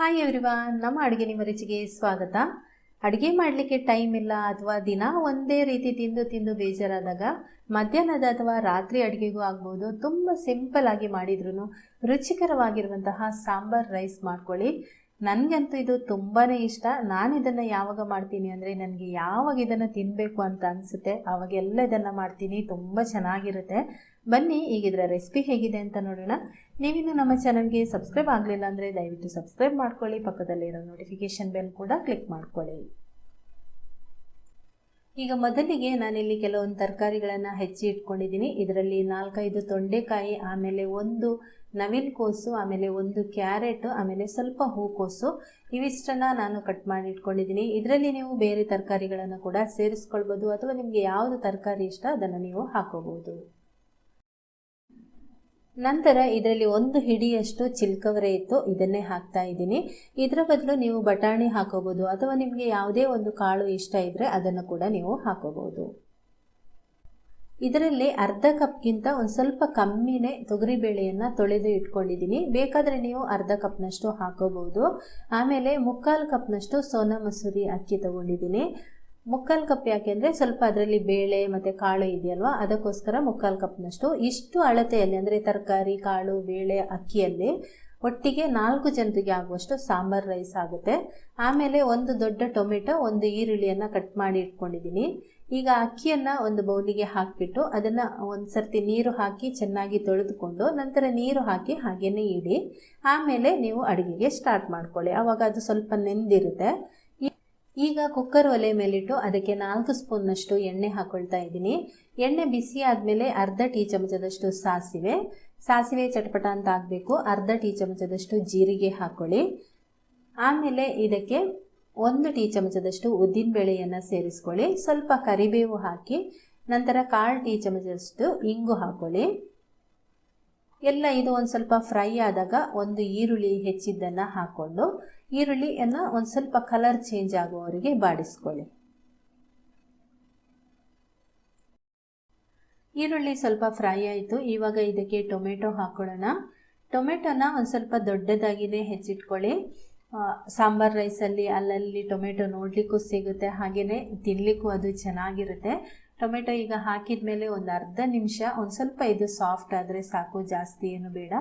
Hi ಎವ್ರಿವಾ ನಮ್ಮ ಅಡುಗೆ ನಿಮ್ಮ ರುಚಿಗೆ ಸ್ವಾಗತ. ಅಡುಗೆ ಮಾಡಲಿಕ್ಕೆ ಟೈಮ್ ಇಲ್ಲ ಅಥವಾ ದಿನ ಒಂದೇ ರೀತಿ ತಿಂದು ತಿಂದು ಬೇಜಾರಾದಾಗ ಮಧ್ಯಾಹ್ನದ ಅಥವಾ ರಾತ್ರಿ ಅಡುಗೆಗೂ ಆಗ್ಬೋದು. ತುಂಬ ಸಿಂಪಲ್ ಆಗಿ ಮಾಡಿದ್ರೂ ರುಚಿಕರವಾಗಿರುವಂತಹ ಸಾಂಬಾರ್ ರೈಸ್ ಮಾಡ್ಕೊಳ್ಳಿ. ನನಗಂತೂ ಇದು ತುಂಬಾ ಇಷ್ಟ. ನಾನು ಇದನ್ನು ಯಾವಾಗ ಮಾಡ್ತೀನಿ ಅಂದರೆ ನನಗೆ ಯಾವಾಗ ಇದನ್ನು ತಿನ್ನಬೇಕು ಅಂತ ಅನಿಸುತ್ತೆ, ಅವಾಗೆಲ್ಲ ಇದನ್ನು ಮಾಡ್ತೀನಿ, ತುಂಬ ಚೆನ್ನಾಗಿರುತ್ತೆ. ಬನ್ನಿ ಈಗ ಇದರ ರೆಸಿಪಿ ಹೇಗಿದೆ ಅಂತ ನೋಡೋಣ. ನೀವಿನ್ನು ನಮ್ಮ ಚಾನಲ್ಗೆ ಸಬ್ಸ್ಕ್ರೈಬ್ ಆಗಲಿಲ್ಲ ಅಂದರೆ ದಯವಿಟ್ಟು ಸಬ್ಸ್ಕ್ರೈಬ್ ಮಾಡ್ಕೊಳ್ಳಿ, ಪಕ್ಕದಲ್ಲಿರೋ ನೋಟಿಫಿಕೇಷನ್ ಬೆಲ್ ಕೂಡ ಕ್ಲಿಕ್ ಮಾಡ್ಕೊಳ್ಳಿ. ಈಗ ಮೊದಲಿಗೆ ನಾನಿಲ್ಲಿ ಕೆಲವೊಂದು ತರಕಾರಿಗಳನ್ನು ಹೆಚ್ಚಿ ಇಟ್ಕೊಂಡಿದ್ದೀನಿ. ಇದರಲ್ಲಿ ನಾಲ್ಕೈದು ತೊಂಡೆಕಾಯಿ, ಆಮೇಲೆ ಒಂದು ನವಿಲು ಕೋಸು, ಆಮೇಲೆ ಒಂದು ಕ್ಯಾರೆಟ್, ಆಮೇಲೆ ಸ್ವಲ್ಪ ಹೂಕೋಸು ಇವಿಷ್ಟನ್ನು ನಾನು ಕಟ್ ಮಾಡಿ ಇಟ್ಕೊಂಡಿದ್ದೀನಿ. ಇದರಲ್ಲಿ ನೀವು ಬೇರೆ ತರಕಾರಿಗಳನ್ನು ಕೂಡ ಸೇರಿಸ್ಕೊಳ್ಬೋದು ಅಥವಾ ನಿಮಗೆ ಯಾವುದು ತರಕಾರಿ ಇಷ್ಟ ಅದನ್ನು ನೀವು ಹಾಕೋಬಹುದು ನಂತರ ಇದರಲ್ಲಿ ಒಂದು ಹಿಡಿಯಷ್ಟು ಚಿಲ್ಕವರೆ ಇತ್ತು, ಇದನ್ನೇ ಹಾಕ್ತಾ ಇದ್ದೀನಿ. ಇದರ ಬದಲು ನೀವು ಬಟಾಣಿ ಹಾಕೋಬೋದು, ಅಥವಾ ನಿಮಗೆ ಯಾವುದೇ ಒಂದು ಕಾಳು ಇಷ್ಟ ಇದ್ದರೆ ಅದನ್ನು ಕೂಡ ನೀವು ಹಾಕೋಬಹುದು ಇದರಲ್ಲಿ ಅರ್ಧ ಕಪ್ಗಿಂತ ಒಂದು ಸ್ವಲ್ಪ ಕಮ್ಮಿನೇ ತೊಗರಿಬೇಳೆಯನ್ನು ತೊಳೆದು ಇಟ್ಕೊಂಡಿದ್ದೀನಿ. ಬೇಕಾದರೆ ನೀವು ಅರ್ಧ ಕಪ್ನಷ್ಟು ಹಾಕೋಬಹುದು ಆಮೇಲೆ ಮುಕ್ಕಾಲು ಕಪ್ನಷ್ಟು ಸೋನಾ ಮಸೂರಿ ಅಕ್ಕಿ ತಗೊಂಡಿದ್ದೀನಿ. ಮುಕ್ಕಾಲು ಕಪ್ ಯಾಕೆಂದರೆ ಸ್ವಲ್ಪ ಅದರಲ್ಲಿ ಬೇಳೆ ಮತ್ತು ಕಾಳು ಇದೆಯಲ್ವಾ? ಅದಕ್ಕೋಸ್ಕರ ಮುಕ್ಕಾಲು ಕಪ್ನಷ್ಟು. ಇಷ್ಟು ಅಳತೆಯಲ್ಲಿ ಅಂದರೆ ತರಕಾರಿ, ಕಾಳು, ಬೇಳೆ, ಅಕ್ಕಿಯಲ್ಲಿ ಒಟ್ಟಿಗೆ ನಾಲ್ಕು ಜನರಿಗೆ ಆಗುವಷ್ಟು ಸಾಂಬಾರ್ ರೈಸ್ ಆಗುತ್ತೆ. ಆಮೇಲೆ ಒಂದು ದೊಡ್ಡ ಟೊಮೆಟೊ, ಒಂದು ಈರುಳ್ಳಿಯನ್ನು ಕಟ್ ಮಾಡಿ ಇಟ್ಕೊಂಡಿದ್ದೀನಿ. ಈಗ ಅಕ್ಕಿಯನ್ನು ಒಂದು ಬೌಲಿಗೆ ಹಾಕಿಬಿಟ್ಟು ಅದನ್ನು ಒಂದು ಸರ್ತಿ ನೀರು ಹಾಕಿ ಚೆನ್ನಾಗಿ ತೊಳೆದುಕೊಂಡು ನಂತರ ನೀರು ಹಾಕಿ ಹಾಗೆಯೇ ಇಡಿ. ಆಮೇಲೆ ನೀವು ಅಡುಗೆಗೆ ಸ್ಟಾರ್ಟ್ ಮಾಡ್ಕೊಳ್ಳಿ. ಆವಾಗ ಅದು ಸ್ವಲ್ಪ ನೆಂದಿರುತ್ತೆ. ಈಗ ಕುಕ್ಕರ್ ಒಲೆ ಮೇಲಿಟ್ಟು ಅದಕ್ಕೆ ನಾಲ್ಕು ಸ್ಪೂನ್ನಷ್ಟು ಎಣ್ಣೆ ಹಾಕೊಳ್ತಾ ಇದ್ದೀನಿ. ಎಣ್ಣೆ ಬಿಸಿ ಆದಮೇಲೆ ಅರ್ಧ ಟೀ ಚಮಚದಷ್ಟು ಸಾಸಿವೆ. ಸಾಸಿವೆ ಚಟಪಟ ಅಂತ ಆಗಬೇಕು. ಅರ್ಧ ಟೀ ಚಮಚದಷ್ಟು ಜೀರಿಗೆ ಹಾಕೊಳ್ಳಿ. ಆಮೇಲೆ ಇದಕ್ಕೆ ಒಂದು ಟೀ ಚಮಚದಷ್ಟು ಉದ್ದಿನಬೇಳೆಯನ್ನು ಸೇರಿಸ್ಕೊಳ್ಳಿ. ಸ್ವಲ್ಪ ಕರಿಬೇವು ಹಾಕಿ, ನಂತರ ಕಾಲು ಟೀ ಚಮಚದಷ್ಟು ಇಂಗು ಹಾಕ್ಕೊಳ್ಳಿ ಎಲ್ಲ ಇದು ಒಂದು ಸ್ವಲ್ಪ ಫ್ರೈ ಆದಾಗ ಒಂದು ಈರುಳ್ಳಿ ಹೆಚ್ಚಿದ್ದನ್ನು ಹಾಕ್ಕೊಂಡು ಈರುಳ್ಳಿಯನ್ನು ಒಂದು ಸ್ವಲ್ಪ ಕಲರ್ ಚೇಂಜ್ ಆಗುವವರೆಗೆ ಬಾಡಿಸ್ಕೊಳ್ಳಿ. ಈರುಳ್ಳಿ ಸ್ವಲ್ಪ ಫ್ರೈ ಆಯಿತು. ಇವಾಗ ಇದಕ್ಕೆ ಟೊಮೆಟೊ ಹಾಕೊಳ್ಳೋಣ. ಟೊಮೆಟೊನ ಒಂದು ಸ್ವಲ್ಪ ದೊಡ್ಡದಾಗಿಯೇ ಹೆಚ್ಚಿಟ್ಕೊಳ್ಳಿ. ಸಾಂಬಾರ್ ರೈಸಲ್ಲಿ ಅಲ್ಲಲ್ಲಿ ಟೊಮೆಟೊ ನೋಡಲಿಕ್ಕೂ ಸಿಗುತ್ತೆ ಹಾಗೆಯೇ ತಿನ್ನಲಿಕ್ಕೂ ಅದು ಚೆನ್ನಾಗಿರುತ್ತೆ. ಟೊಮೆಟೊ ಈಗ ಹಾಕಿದ ಮೇಲೆ ಒಂದು ಅರ್ಧ ನಿಮಿಷ, ಒಂದು ಸ್ವಲ್ಪ ಇದು ಸಾಫ್ಟ್ ಆದರೆ ಸಾಕು, ಜಾಸ್ತಿ ಏನು ಬೇಡ.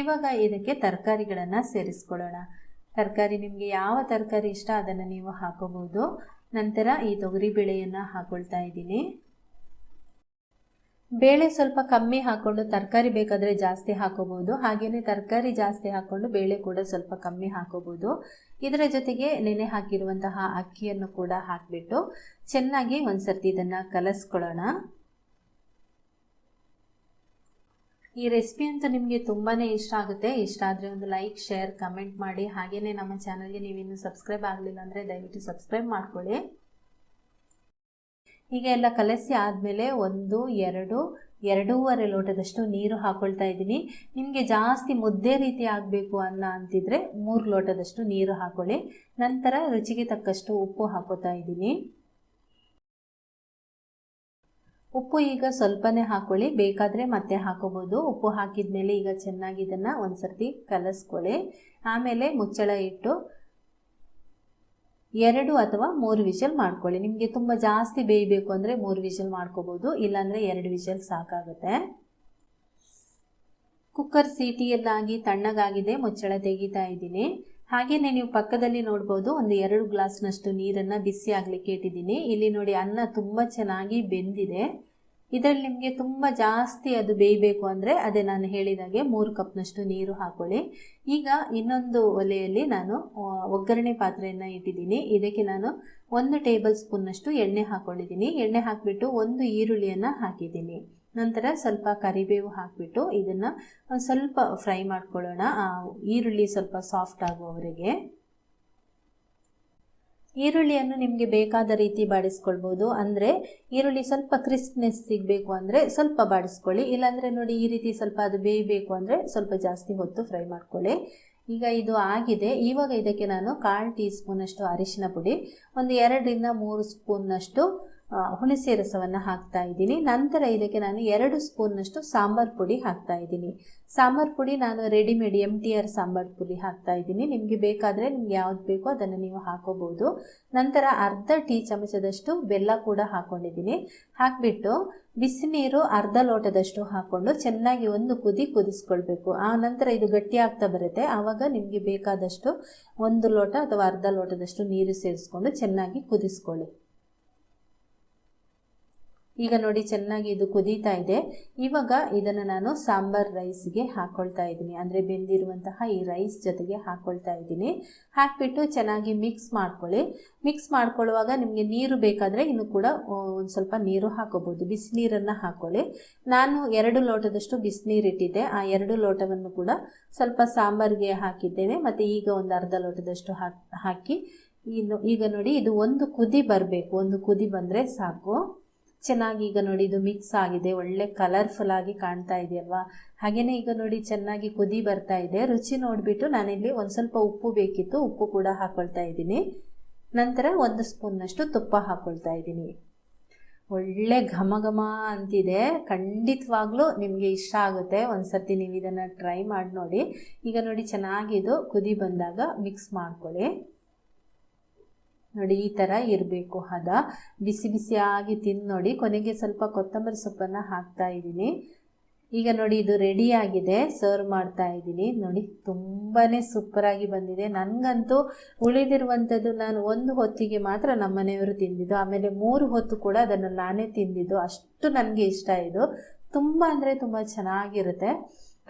ಇವಾಗ ಇದಕ್ಕೆ ತರಕಾರಿಗಳನ್ನು ಸೇರಿಸ್ಕೊಳ್ಳೋಣ. ತರಕಾರಿ ನಿಮಗೆ ಯಾವ ತರಕಾರಿ ಇಷ್ಟ ಅದನ್ನು ನೀವು ಹಾಕಬಹುದು ನಂತರ ಈ ತೊಗರಿ ಬೇಳೆಯನ್ನು ಹಾಕೊಳ್ತಾ ಇದ್ದೀನಿ. ಬೇಳೆ ಸ್ವಲ್ಪ ಕಮ್ಮಿ ಹಾಕ್ಕೊಂಡು ತರಕಾರಿ ಬೇಕಾದರೆ ಜಾಸ್ತಿ ಹಾಕೋಬಹುದು. ಹಾಗೆಯೇ ತರಕಾರಿ ಜಾಸ್ತಿ ಹಾಕ್ಕೊಂಡು ಬೇಳೆ ಕೂಡ ಸ್ವಲ್ಪ ಕಮ್ಮಿ ಹಾಕೋಬಹುದು. ಇದರ ಜೊತೆಗೆ ನೆನೆ ಹಾಕಿರುವಂತಹ ಅಕ್ಕಿಯನ್ನು ಕೂಡ ಹಾಕಿಬಿಟ್ಟು ಚೆನ್ನಾಗಿ ಒಂದು ಇದನ್ನ ಇದನ್ನು ಕಲಸ್ಕೊಳ್ಳೋಣ. ಈ ರೆಸಿಪಿ ಅಂತ ನಿಮಗೆ ತುಂಬಾ ಇಷ್ಟ ಆಗುತ್ತೆ. ಇಷ್ಟ ಆದರೆ ಒಂದು ಲೈಕ್, ಶೇರ್, ಕಮೆಂಟ್ ಮಾಡಿ. ಹಾಗೆಯೇ ನಮ್ಮ ಚಾನಲ್ಗೆ ನೀವಿನ್ನೂ ಸಬ್ಸ್ಕ್ರೈಬ್ ಆಗಲಿಲ್ಲ ಅಂದರೆ ದಯವಿಟ್ಟು ಸಬ್ಸ್ಕ್ರೈಬ್ ಮಾಡ್ಕೊಳ್ಳಿ. ಈಗ ಎಲ್ಲ ಕಲಸಿ ಆದಮೇಲೆ ಒಂದು, ಎರಡು, ಎರಡೂವರೆ ಲೋಟದಷ್ಟು ನೀರು ಹಾಕೊಳ್ತಾ ಇದ್ದೀನಿ. ನಿಮಗೆ ಜಾಸ್ತಿ ಮುದ್ದೆ ರೀತಿ ಆಗಬೇಕು ಅನ್ನ ಅಂತಿದ್ರೆ ಮೂರು ಲೋಟದಷ್ಟು ನೀರು ಹಾಕೊಳ್ಳಿ. ನಂತರ ರುಚಿಗೆ ತಕ್ಕಷ್ಟು ಉಪ್ಪು ಹಾಕೋತಾ ಇದ್ದೀನಿ. ಉಪ್ಪು ಈಗ ಸ್ವಲ್ಪನೇ ಹಾಕೊಳ್ಳಿ. ಬೇಕಾದರೆ ಮತ್ತೆ ಹಾಕೋಬೋದು. ಉಪ್ಪು ಹಾಕಿದ ಮೇಲೆ ಈಗ ಚೆನ್ನಾಗಿ ಇದನ್ನು ಒಂದು ಸರ್ತಿ ಕಲಸ್ಕೊಳ್ಳಿ. ಆಮೇಲೆ ಮುಚ್ಚಳ ಇಟ್ಟು ಎರಡು ಅಥವಾ ಮೂರು ವಿಷಲ್ ಮಾಡ್ಕೊಳ್ಳಿ. ನಿಮಗೆ ತುಂಬ ಜಾಸ್ತಿ ಬೇಯಬೇಕು ಅಂದರೆ ಮೂರು ವಿಷಲ್ ಮಾಡ್ಕೋಬೋದು. ಇಲ್ಲಾಂದರೆ ಎರಡು ವಿಷಲ್ ಸಾಕಾಗುತ್ತೆ. ಕುಕ್ಕರ್ ಸೀಟಿಯಲ್ಲಾಗಿ ತಣ್ಣಗಾಗಿದೆ, ಮುಚ್ಚಳ ತೆಗಿತಾ ಇದ್ದೀನಿ. ಹಾಗೆಯೇ ನೀವು ಪಕ್ಕದಲ್ಲಿ ನೋಡ್ಬೋದು, ಒಂದು ಎರಡು ಗ್ಲಾಸ್ನಷ್ಟು ನೀರನ್ನು ಬಿಸಿ ಆಗಲಿಕ್ಕೆ ಇಟ್ಟಿದ್ದೀನಿ. ಇಲ್ಲಿ ನೋಡಿ ಅನ್ನ ತುಂಬ ಚೆನ್ನಾಗಿ ಬೆಂದಿದೆ. ಇದರಲ್ಲಿ ನಿಮಗೆ ತುಂಬ ಜಾಸ್ತಿ ಅದು ಬೇಯಬೇಕು ಅಂದರೆ ಅದೇ ನಾನು ಹೇಳಿದಾಗೆ ಮೂರು ಕಪ್ನಷ್ಟು ನೀರು ಹಾಕೊಳ್ಳಿ. ಈಗ ಇನ್ನೊಂದು ಒಲೆಯಲ್ಲಿ ನಾನು ಒಗ್ಗರಣೆ ಪಾತ್ರೆಯನ್ನು ಇಟ್ಟಿದ್ದೀನಿ. ಇದಕ್ಕೆ ನಾನು ಒಂದು ಟೇಬಲ್ ಸ್ಪೂನ್ನಷ್ಟು ಎಣ್ಣೆ ಹಾಕ್ಕೊಂಡಿದ್ದೀನಿ ಎಣ್ಣೆ ಹಾಕಿಬಿಟ್ಟು ಒಂದು ಈರುಳ್ಳಿಯನ್ನು ಹಾಕಿದ್ದೀನಿ. ನಂತರ ಸ್ವಲ್ಪ ಕರಿಬೇವು ಹಾಕಿಬಿಟ್ಟು ಇದನ್ನು ಸ್ವಲ್ಪ ಫ್ರೈ ಮಾಡ್ಕೊಳ್ಳೋಣ. ಈರುಳ್ಳಿ ಸ್ವಲ್ಪ ಸಾಫ್ಟ್ ಆಗುವವರೆಗೆ. ಈರುಳ್ಳಿಯನ್ನು ನಿಮಗೆ ಬೇಕಾದ ರೀತಿ ಬಾಡಿಸ್ಕೊಳ್ಬೋದು. ಅಂದರೆ ಈರುಳ್ಳಿ ಸ್ವಲ್ಪ ಕ್ರಿಸ್ಪ್ನೆಸ್ ಸಿಗಬೇಕು ಅಂದರೆ ಸ್ವಲ್ಪ ಬಾಡಿಸ್ಕೊಳ್ಳಿ. ಇಲ್ಲಾಂದರೆ ನೋಡಿ ಈ ರೀತಿ ಸ್ವಲ್ಪ ಅದು ಬೇಯಬೇಕು ಅಂದರೆ ಸ್ವಲ್ಪ ಜಾಸ್ತಿ ಹೊತ್ತು ಫ್ರೈ ಮಾಡ್ಕೊಳ್ಳಿ. ಈಗ ಇದು ಆಗಿದೆ. ಇವಾಗ ಇದಕ್ಕೆ ನಾನು ಕಾಲು ಟೀ ಸ್ಪೂನಷ್ಟು ಅರಿಶಿನ ಪುಡಿ, ಒಂದು ಎರಡರಿಂದ ಮೂರು ಸ್ಪೂನ್ನಷ್ಟು ಹುಣಸೆ ರಸವನ್ನು ಹಾಕ್ತಾ ಇದ್ದೀನಿ. ನಂತರ ಇದಕ್ಕೆ ನಾನು ಎರಡು ಸ್ಪೂನ್ನಷ್ಟು ಸಾಂಬಾರ್ ಪುಡಿ ಹಾಕ್ತಾ ಇದ್ದೀನಿ. ಸಾಂಬಾರ್ ಪುಡಿ ನಾನು ರೆಡಿಮೇಡ್ ಎಂ ಟಿ ಆರ್ ಸಾಂಬಾರ್ ಪುಡಿ ಹಾಕ್ತಾ ಇದ್ದೀನಿ. ನಿಮಗೆ ಬೇಕಾದರೆ ನಿಮ್ಗೆ ಯಾವ್ದು ಬೇಕೋ ಅದನ್ನು ನೀವು ಹಾಕೋಬಹುದು ನಂತರ ಅರ್ಧ ಟೀ ಚಮಚದಷ್ಟು ಬೆಲ್ಲ ಕೂಡ ಹಾಕ್ಕೊಂಡಿದ್ದೀನಿ ಹಾಕಿಬಿಟ್ಟು ಬಿಸಿನೀರು ಅರ್ಧ ಲೋಟದಷ್ಟು ಹಾಕ್ಕೊಂಡು ಚೆನ್ನಾಗಿ ಒಂದು ಕುದಿ ಕುದಿಸ್ಕೊಳ್ಬೇಕು. ಆ ನಂತರ ಇದು ಗಟ್ಟಿ ಆಗ್ತಾ ಬರುತ್ತೆ. ಆವಾಗ ನಿಮಗೆ ಬೇಕಾದಷ್ಟು ಒಂದು ಲೋಟ ಅಥವಾ ಅರ್ಧ ಲೋಟದಷ್ಟು ನೀರು ಸೇರಿಸ್ಕೊಂಡು ಚೆನ್ನಾಗಿ ಕುದಿಸ್ಕೊಳ್ಳಿ. ಈಗ ನೋಡಿ ಚೆನ್ನಾಗಿ ಇದು ಕುದೀತಾ ಇದೆ. ಇವಾಗ ಇದನ್ನು ನಾನು ಸಾಂಬಾರ್ ರೈಸ್ಗೆ ಹಾಕ್ಕೊಳ್ತಾ ಇದ್ದೀನಿ. ಅಂದರೆ ಬೆಂದಿರುವಂತಹ ಈ ರೈಸ್ ಜೊತೆಗೆ ಹಾಕ್ಕೊಳ್ತಾ ಇದ್ದೀನಿ. ಹಾಕಿಬಿಟ್ಟು ಚೆನ್ನಾಗಿ ಮಿಕ್ಸ್ ಮಾಡ್ಕೊಳ್ಳಿ. ಮಿಕ್ಸ್ ಮಾಡ್ಕೊಳ್ಳುವಾಗ ನಿಮಗೆ ನೀರು ಬೇಕಾದರೆ ಇನ್ನು ಕೂಡ ಒಂದು ಸ್ವಲ್ಪ ನೀರು ಹಾಕೋಬೋದು. ಬಿಸಿನೀರನ್ನು ಹಾಕ್ಕೊಳ್ಳಿ ನಾನು ಎರಡು ಲೋಟದಷ್ಟು ಬಿಸಿನೀರು ಇಟ್ಟಿದ್ದೆ. ಆ ಎರಡು ಲೋಟವನ್ನು ಕೂಡ ಸ್ವಲ್ಪ ಸಾಂಬಾರಿಗೆ ಹಾಕಿದ್ದೇನೆ. ಮತ್ತು ಈಗ ಒಂದು ಅರ್ಧ ಲೋಟದಷ್ಟು ಹಾಕಿ ಹಾಕಿ ಇನ್ನು ಈಗ ನೋಡಿ ಇದು ಒಂದು ಕುದಿ ಬರಬೇಕು. ಒಂದು ಕುದಿ ಬಂದರೆ ಸಾಕು. ಚೆನ್ನಾಗಿ ಈಗ ನೋಡಿ ಇದು ಮಿಕ್ಸ್ ಆಗಿದೆ, ಒಳ್ಳೆ ಕಲರ್ಫುಲ್ ಆಗಿ ಕಾಣ್ತಾ ಇದೆಯಲ್ವಾ? ಹಾಗೆಯೇ ಈಗ ನೋಡಿ ಚೆನ್ನಾಗಿ ಕುದಿ ಬರ್ತಾ ಇದೆ. ರುಚಿ ನೋಡಿಬಿಟ್ಟು ನಾನಿಲ್ಲಿ ಒಂದು ಸ್ವಲ್ಪ ಉಪ್ಪು ಬೇಕಿತ್ತು, ಉಪ್ಪು ಕೂಡ ಹಾಕೊಳ್ತಾ ಇದ್ದೀನಿ. ನಂತರ ಒಂದು ಸ್ಪೂನ್ನಷ್ಟು ತುಪ್ಪ ಹಾಕೊಳ್ತಾ ಇದ್ದೀನಿ. ಒಳ್ಳೆ ಘಮ ಘಮ ಅಂತಿದೆ. ಖಂಡಿತವಾಗ್ಲೂ ನಿಮಗೆ ಇಷ್ಟ ಆಗುತ್ತೆ. ಒಂದು ಸರ್ತಿ ನೀವು ಇದನ್ನು ಟ್ರೈ ಮಾಡಿ ನೋಡಿ. ಈಗ ನೋಡಿ ಚೆನ್ನಾಗಿ ಇದು ಕುದಿ ಬಂದಾಗ ಮಿಕ್ಸ್ ಮಾಡ್ಕೊಳ್ಳಿ. ನೋಡಿ, ಈ ಥರ ಇರಬೇಕು. ಹದ ಬಿಸಿ ಬಿಸಿಯಾಗಿ ತಿಂದು ನೋಡಿ, ಕೊನೆಗೆ ಸ್ವಲ್ಪ ಕೊತ್ತಂಬರಿ ಸೊಪ್ಪನ್ನು ಹಾಕ್ತಾ ಇದ್ದೀನಿ. ಈಗ ನೋಡಿ, ಇದು ರೆಡಿಯಾಗಿದೆ ಸರ್ವ್ ಮಾಡ್ತಾ ಇದ್ದೀನಿ. ನೋಡಿ ತುಂಬಾ ಸೂಪರಾಗಿ ಬಂದಿದೆ. ನನಗಂತೂ ಉಳಿದಿರುವಂಥದ್ದು ನಾನು ಒಂದು ಹೊತ್ತಿಗೆ ಮಾತ್ರ ನಮ್ಮ ಮನೆಯವರು ತಿಂದಿದ್ದು. ಆಮೇಲೆ ಮೂರು ಹೊತ್ತು ಕೂಡ ಅದನ್ನು ನಾನೇ ತಿಂದಿದ್ದು. ಅಷ್ಟು ನನಗೆ ಇಷ್ಟ ಇದು. ತುಂಬ ಅಂದರೆ ತುಂಬ ಚೆನ್ನಾಗಿರುತ್ತೆ.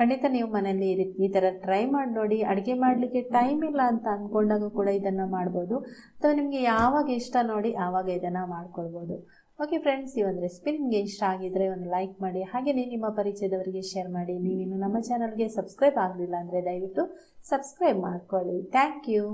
ಖಂಡಿತ ನೀವು ಮನೆಯಲ್ಲಿ ಈ ಥರ ಟ್ರೈ ಮಾಡಿ ನೋಡಿ, ಅಡುಗೆ ಮಾಡಲಿಕ್ಕೆ ಟೈಮ್ ಇಲ್ಲ ಅಂತ ಅಂದ್ಕೊಂಡಾಗ ಕೂಡ ಇದನ್ನು ಮಾಡ್ಬೋದು. ಅಥವಾ ನಿಮಗೆ ಯಾವಾಗ ಇಷ್ಟ ನೋಡಿ ಆವಾಗ ಇದನ್ನು ಮಾಡ್ಕೊಳ್ಬೋದು. ಓಕೆ ಫ್ರೆಂಡ್ಸ್ ಈ ಒಂದು ರೆಸಿಪಿ ನಿಮಗೆ ಇಷ್ಟ ಆಗಿದ್ದರೆ ಒಂದು ಲೈಕ್ ಮಾಡಿ ಹಾಗೆಯೇ ನಿಮ್ಮ ಪರಿಚಯದವರಿಗೆ ಶೇರ್ ಮಾಡಿ. ನೀವಿನ್ನು ನಮ್ಮ ಚಾನಲ್ಗೆ ಸಬ್ಸ್ಕ್ರೈಬ್ ಆಗಲಿಲ್ಲ ಅಂದರೆ ದಯವಿಟ್ಟು ಸಬ್ಸ್ಕ್ರೈಬ್ ಮಾಡ್ಕೊಳ್ಳಿ. Thank you